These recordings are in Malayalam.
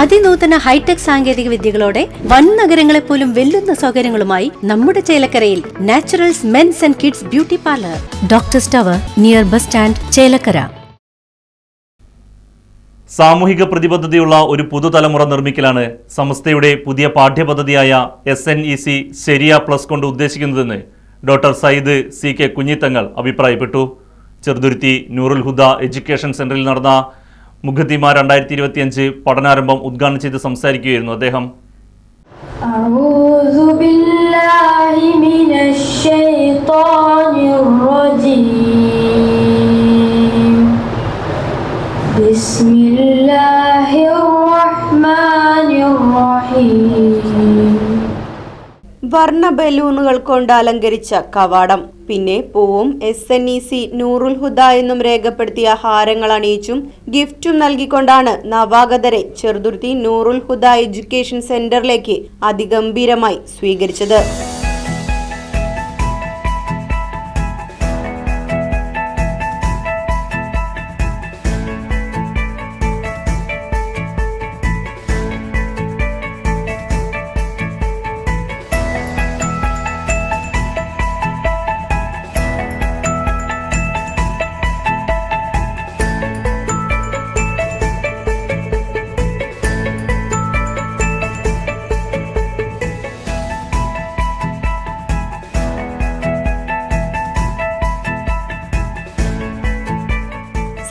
അതിനൂതന ഹൈടെക് സാങ്കേതിക വിദ്യകളോടെ വൻ നഗരങ്ങളെ പോലും വെല്ലുന്ന സൗകര്യങ്ങളുമായി നമ്മുടെ ചേലക്കരയിൽ Naturals men's and kids beauty parlour. Doctor സ്റ്റവർ near bus stand Chelakkara. സാമൂഹിക പ്രതിബദ്ധതയുള്ള ഒരു പുതുതലമുറ നിർമ്മിക്കലാണ് സംസ്ഥയുടെ പുതിയ പാഠ്യപദ്ധതിയായ S N E C Shariya plus കൊണ്ട് ഉദ്ദേശിക്കുന്നതെന്ന് doctor Sayyid C K Kunhithangal അഭിപ്രായപ്പെട്ടു. ചെറുതുരുത്തി നൂറുൽ ഹുദ എഡ്യൂക്കേഷൻ സെന്ററിൽ നടന്ന മുഖത്തിമ രണ്ടായിരത്തി ഇരുപത്തിയഞ്ച് പഠനാരംഭം ഉദ്ഘാടനം ചെയ്ത് സംസാരിക്കുകയായിരുന്നു അദ്ദേഹം أعوذ بالله من الشيطان വർണ ബലൂണുകൾ കൊണ്ട് അലങ്കരിച്ച കവാടം. പിന്നെ പൂവും S N E C Noorul ഹുദ എന്നും രേഖപ്പെടുത്തിയ ഹാരങ്ങൾ അണിയിച്ചും ഗിഫ്റ്റും നൽകിക്കൊണ്ടാണ് നവാഗതരെ ചെറുതുരുത്തി നൂറുൽ ഹുദ എഡ്യൂക്കേഷൻ സെന്ററിലേക്ക് അതിഗംഭീരമായി സ്വീകരിച്ചത്.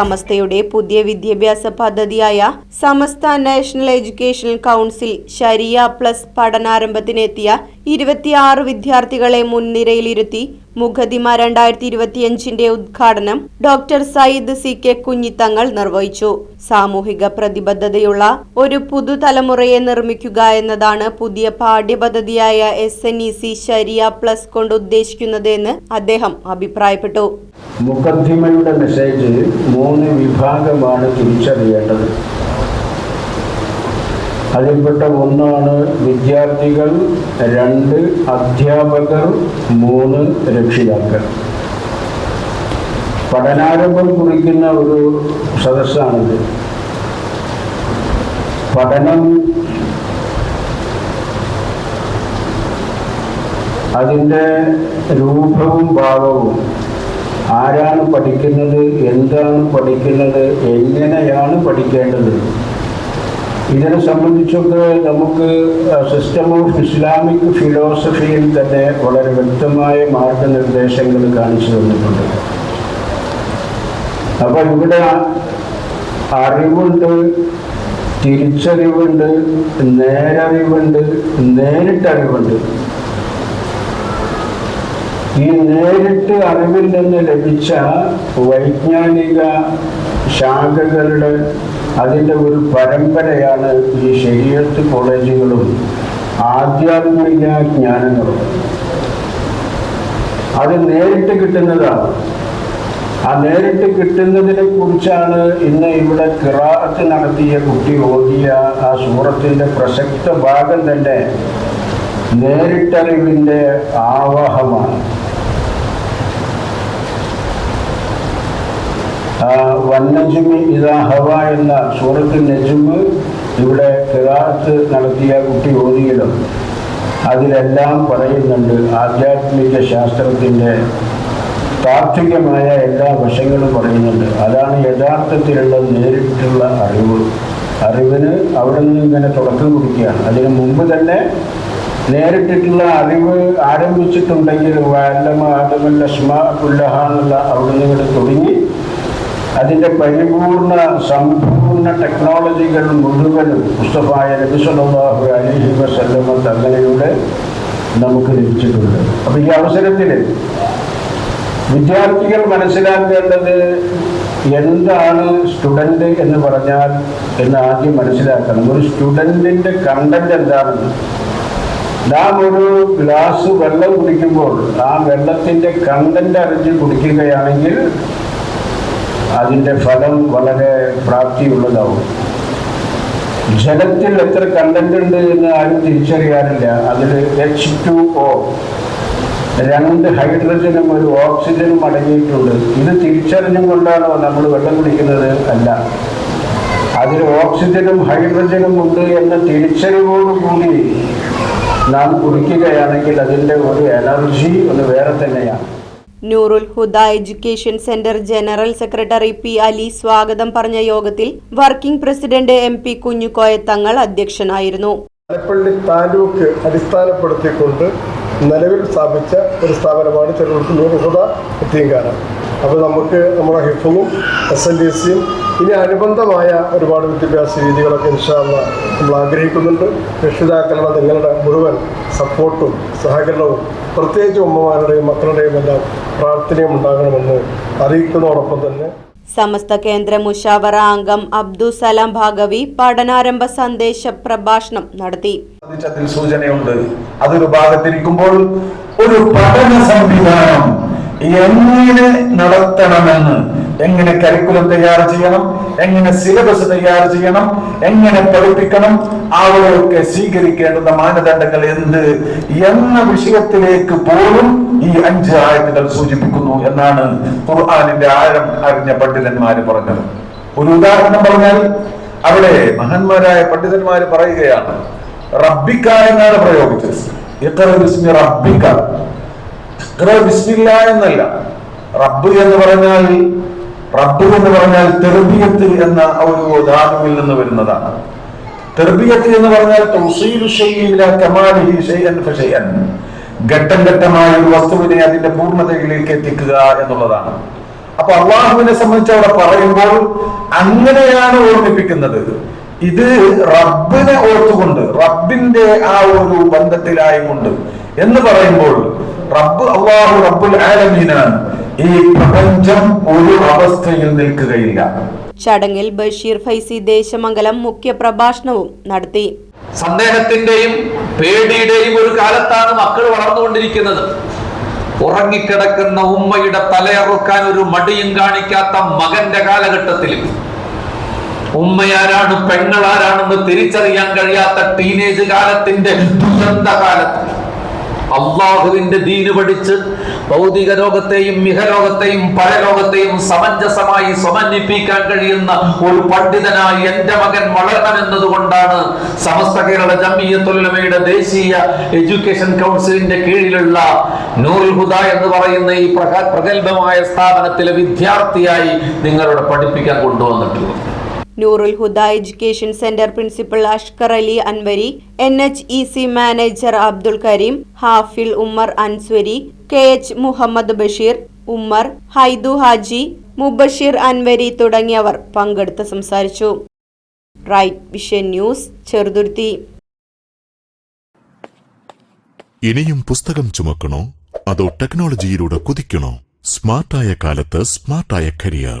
സമസ്തയുടെ പുതിയ വിദ്യാഭ്യാസ പദ്ധതിയായ Samastha national education council Shariya plus പഠനാരംഭത്തിനെത്തിയ ഇരുപത്തിയാറ് വിദ്യാർത്ഥികളെ മുൻനിരയിലിരുത്തി മുഖദിമ രണ്ടായിരത്തി ഇരുപത്തിയഞ്ചിന്റെ ഉദ്ഘാടനം doctor Sayyid C K Kunhithangal നിർവഹിച്ചു. സാമൂഹിക പ്രതിബദ്ധതയുള്ള ഒരു പുതുതലമുറയെ നിർമ്മിക്കുക എന്നതാണ് പുതിയ പാഠ്യപദ്ധതിയായ S N E C Shariya plus കൊണ്ട് ഉദ്ദേശിക്കുന്നത് എന്ന് അദ്ദേഹം അഭിപ്രായപ്പെട്ടു. മുഖദ്ദിമയുടെ മെസ്സേജ് മൂന്ന് വിഭാഗമാണ് തിരിച്ചറിയേണ്ടത്. അതിൽപ്പെട്ട ഒന്നാണ് വിദ്യാർത്ഥികൾ രണ്ട് അധ്യാപകർ മൂന്ന് രക്ഷിതാക്കൾ. പഠനാരംഭം കുറിക്കുന്ന ഒരു സദസ്സാണിത്. പഠനം അതിന്റെ രൂപവും ഭാവവും ആരാണ് പഠിക്കുന്നത് എന്താണ് പഠിക്കുന്നത് എങ്ങനെയാണ് പഠിക്കേണ്ടത് ഇതിനെ സംബന്ധിച്ചൊക്കെ നമുക്ക് സിസ്റ്റം ഓഫ് ഇസ്ലാമിക് ഫിലോസഫിയിൽ തന്നെ വളരെ വ്യക്തമായ മാർഗനിർദ്ദേശങ്ങൾ കാണിച്ചു തന്നിട്ടുണ്ട്. അപ്പൊ ഇവിടെ അറിവുണ്ട് തിരിച്ചറിവുണ്ട് നേരറിവുണ്ട് നേരിട്ടറിവുണ്ട്. ഈ നേരിട്ട് അറിവിൽ നിന്ന് ലഭിച്ച വൈജ്ഞാനിക ശാഖകളുടെ അതിന്റെ ഒരു പരമ്പരയാണ് ഈ ശരീരത്ത് കോളേജുകളും ആധ്യാത്മിക ജ്ഞാനങ്ങളും. അത് നേരിട്ട് കിട്ടുന്നതാണ്. ആ നേരിട്ട് കിട്ടുന്നതിനെ കുറിച്ചാണ് ഇന്ന് ഇവിടെ കിറാത്ത് നടത്തിയ കുട്ടി ഓതിയ ആ സൂറത്തിന്റെ പ്രസക്ത ഭാഗം തന്നെ നേരിട്ടറിവിന്റെ ആവാഹമാണ്. വന്നജുമി ഇതാ ഹവ എന്ന സൂറത്ത് നജുമ് ഇവിടെ കിറാത്ത് നടത്തിയ കുട്ടി ഓതിയിലും അതിലെല്ലാം പറയുന്നുണ്ട് ആധ്യാത്മിക ശാസ്ത്രത്തിന്റെ താത്വികമായ എല്ലാ വശങ്ങളും പറയുന്നുണ്ട്. അതാണ് യഥാർത്ഥത്തിലുള്ള നേരിട്ടുള്ള അറിവ്. അറിവിന് അവിടെ നിന്ന് ഇങ്ങനെ തുടക്കം കുറിക്കുകയാണ്. അതിനു മുമ്പ് തന്നെ നേരിട്ടിട്ടുള്ള അറിവ് ആരംഭിച്ചിട്ടുണ്ടെങ്കിൽ വല്ലമ ആദമല്ല സ്മ പുല്ലഹ എന്നുള്ള അവിടെ നിന്ന് തുടങ്ങി അതിന്റെ പരിപൂർണ സമ്പൂർണ ടെക്നോളജികൾ മുഴുവനും പുസ്തഫായ നബിസ്വല്ലാഹു അലഹി വസല്ലമ നമുക്ക് ലഭിച്ചിട്ടുണ്ട്. അപ്പം ഈ അവസരത്തിൽ വിദ്യാർത്ഥികൾ മനസ്സിലാക്കേണ്ടത് എന്താണ് സ്റ്റുഡന്റ് എന്ന് പറഞ്ഞാൽ എന്ന് ആദ്യം മനസ്സിലാക്കണം. ഒരു സ്റ്റുഡന്റിന്റെ കണ്ടന്റ് എന്താണെന്ന്. നാം ഒരു ഗ്ലാസ് വെള്ളം കുടിക്കുമ്പോൾ ആ വെള്ളത്തിന്റെ കണ്ടന്റ് അറിഞ്ഞ് കുടിക്കുകയാണെങ്കിൽ അതിന്റെ ഫലം വളരെ പ്രാപ്തിയുള്ളതാവും. ജലത്തിൽ എത്ര കണ്ടന്റ് ഉണ്ട് എന്ന് ആരും തിരിച്ചറിയാറില്ല അതിൽ എച്ച് ടു ഒ രണ്ട് ഹൈഡ്രജനും ഒരു ഓക്സിജനും അടങ്ങിയിട്ടുണ്ട്. ഇത് തിരിച്ചറിഞ്ഞും കൊണ്ടാണോ നമ്മൾ വെള്ളം കുടിക്കുന്നത്? അല്ല. അതിൽ ഓക്സിജനും ഹൈഡ്രജനും ഉണ്ട് എന്ന തിരിച്ചറിവോടുകൂടി നാം കുടിക്കുകയാണെങ്കിൽ അതിന്റെ ഒരു എനർജി ഒന്ന് വേറെ തന്നെയാണ്. Noorul Huda education centre general secretary P Ali സ്വാഗതം പറഞ്ഞ യോഗത്തിൽ working president M P Kunhikoya Thangal അധ്യക്ഷനായിരുന്നു. അടിസ്ഥാനപ്പെടുത്തിക്കൊണ്ട് നിലവിൽ സ്ഥാപിച്ച ഒരു സ്ഥാപനമാണ് ചെറുകുളത്ത് നൂറുഹുദ എത്തിയങ്കാര അപ്പോൾ നമുക്ക് നമ്മുടെ ഹിഫും എസ് എൻ ഡി സിയും ഇനി അനുബന്ധമായ ഒരുപാട് വിദ്യാഭ്യാസ രീതികളൊക്കെ ഇൻഷാല്ല നമ്മൾ ആഗ്രഹിക്കുന്നുണ്ട്. രക്ഷിതാക്കളുടെ നിങ്ങളുടെ മുഴുവൻ സപ്പോർട്ടും സഹകരണവും പ്രത്യേകിച്ച് ഉമ്മമാരുടെയും മക്കളുടെയും എല്ലാം പ്രാർത്ഥനയും ഉണ്ടാകണമെന്ന് അറിയിക്കുന്നതോടൊപ്പം തന്നെ സമസ്ത കേന്ദ്ര മുഷാവറ അംഗം അബ്ദുസലാം ഭാഗവി പഠനാരംഭ സന്ദേശ പ്രഭാഷണം നടത്തി. സൂചനയുണ്ട്. അതൊരു ഭാഗത്തിരിക്കുമ്പോൾ ഒരു പഠന സംവിധാനം എങ്ങനെ നടത്തണമെന്ന്? എങ്ങനെ കരിക്കുലം തയ്യാർ ചെയ്യണം? എങ്ങനെ സിലബസ് തയ്യാർ ചെയ്യണം? എങ്ങനെ പഠിപ്പിക്കണം? അവരെയൊക്കെ സ്വീകരിക്കേണ്ടുന്ന മാനദണ്ഡങ്ങൾ എന്ത്? എന്ന വിഷയത്തിലേക്ക് പോലും ഈ അഞ്ച് ആയത്തുകൾ സൂചിപ്പിക്കുന്നു എന്നാണ് ഖുർആാനിന്റെ ആഴം അറിഞ്ഞ പണ്ഡിതന്മാര് പറഞ്ഞത്. ഒരു ഉദാഹരണം പറഞ്ഞാൽ അവിടെ മഹന്മാരായ പണ്ഡിതന്മാര് പറയുകയാണ് റബ്ബിക്ക എന്നാണ് പ്രയോഗിച്ചത്. റബ്ബിക്ക ഇഖ്റ ബിസ്മില്ല എന്നല്ല. റബ്ബ് എന്ന് പറഞ്ഞാൽ റബ്ബ് എന്ന് പറഞ്ഞാൽ തെർബിയത്ത് എന്ന ഒരു ധാതുവിൽ നിന്ന് വരുന്നതാണ്. തെർബിയത്ത് എന്ന് പറഞ്ഞാൽ ഘട്ടം ഘട്ടമായ ഒരു വസ്തുവിനെ അതിന്റെ പൂർണതയിലേക്ക് എത്തിക്കുക എന്നുള്ളതാണ്. അപ്പൊ അള്ളാഹുവിനെ സംബന്ധിച്ച് അവിടെ പറയുമ്പോൾ അങ്ങനെയാണ് ഓർമ്മിപ്പിക്കുന്നത്. ഇത് റബ്ബിനെ ഓർത്തുകൊണ്ട് റബ്ബിന്റെ ആ ഒരു ബന്ധത്തിലായുകൊണ്ട് എന്ന് പറയുമ്പോൾ റബ്ബ് അള്ളാഹു റബ്ബുൽ ആലമീനാണ്. ഈ പ്രപഞ്ചം ഒരു അവസ്ഥയിൽ നിൽക്കുകയില്ല. ചടങ്ങിൽ ബഷീർ ഫൈസി ദേശമംഗലം മുഖ്യ പ്രഭാഷണവും നടത്തി. സന്ദേഹത്തിന്റെയും പേടിയുടെയും ഒരു കാലത്താണ് മക്കൾ വളർന്നുകൊണ്ടിരിക്കുന്നത്. ഉറങ്ങിക്കിടക്കുന്ന ഉമ്മയുടെ തലയറുക്കാൻ ഒരു മടിയും കാണിക്കാത്ത മകന്റെ കാലഘട്ടത്തിൽ. ഉമ്മയാരാണ് പെങ്ങളാരാണെന്ന് തിരിച്ചറിയാൻ കഴിയാത്ത ടീനേജ് കാലത്തിന്റെ ദുരന്ത കാലത്ത് അള്ളാഹുവിന്റെ ദീന് പഠിച്ച് ഭൗതിക ലോകത്തെയും മിഹലോകത്തെയും പരലോകത്തെയും സമഞ്ജസമായി സമന്വിപ്പിക്കാൻ കഴിയുന്ന ഒരു പണ്ഡിതനായി എന്റെ മകൻ വളരണമെന്നതുകൊണ്ടാണ് സമസ്ത കേരള ജമിയത്തുലമയുടെ ദേശീയ എഡ്യൂക്കേഷൻ കൗൺസിലിന്റെ കീഴിലുള്ള നൂറുൽ ഹുദ എന്ന് പറയുന്ന ഈ പ്രഗ- പ്രഗത്ഭമായ സ്ഥാപനത്തിലെ വിദ്യാർത്ഥിയായി നിങ്ങളുടെ പഠിപ്പിക്കാൻ കൊണ്ടുവന്നിട്ടുള്ളത്. Noorul Huda education centre principal Ashkar Ali Anwari N H E C manager Abdul Kareem Hafil Ummar Ansari K H Muhammad Basheer Ummar Haidu Haji Mubasheer Anwari തുടങ്ങിയവർ പങ്കെടുത്ത് സംസാരിച്ചു. Right vision news Cheruthuruthy. ഇനിയും പുസ്തകം ചുമക്കണോ? അതോ ടെക്നോളജിയിലൂടെ കുതിക്കണോ? സ്മാർട്ടായ കാലത്ത് സ്മാർട്ടായ കരിയർ.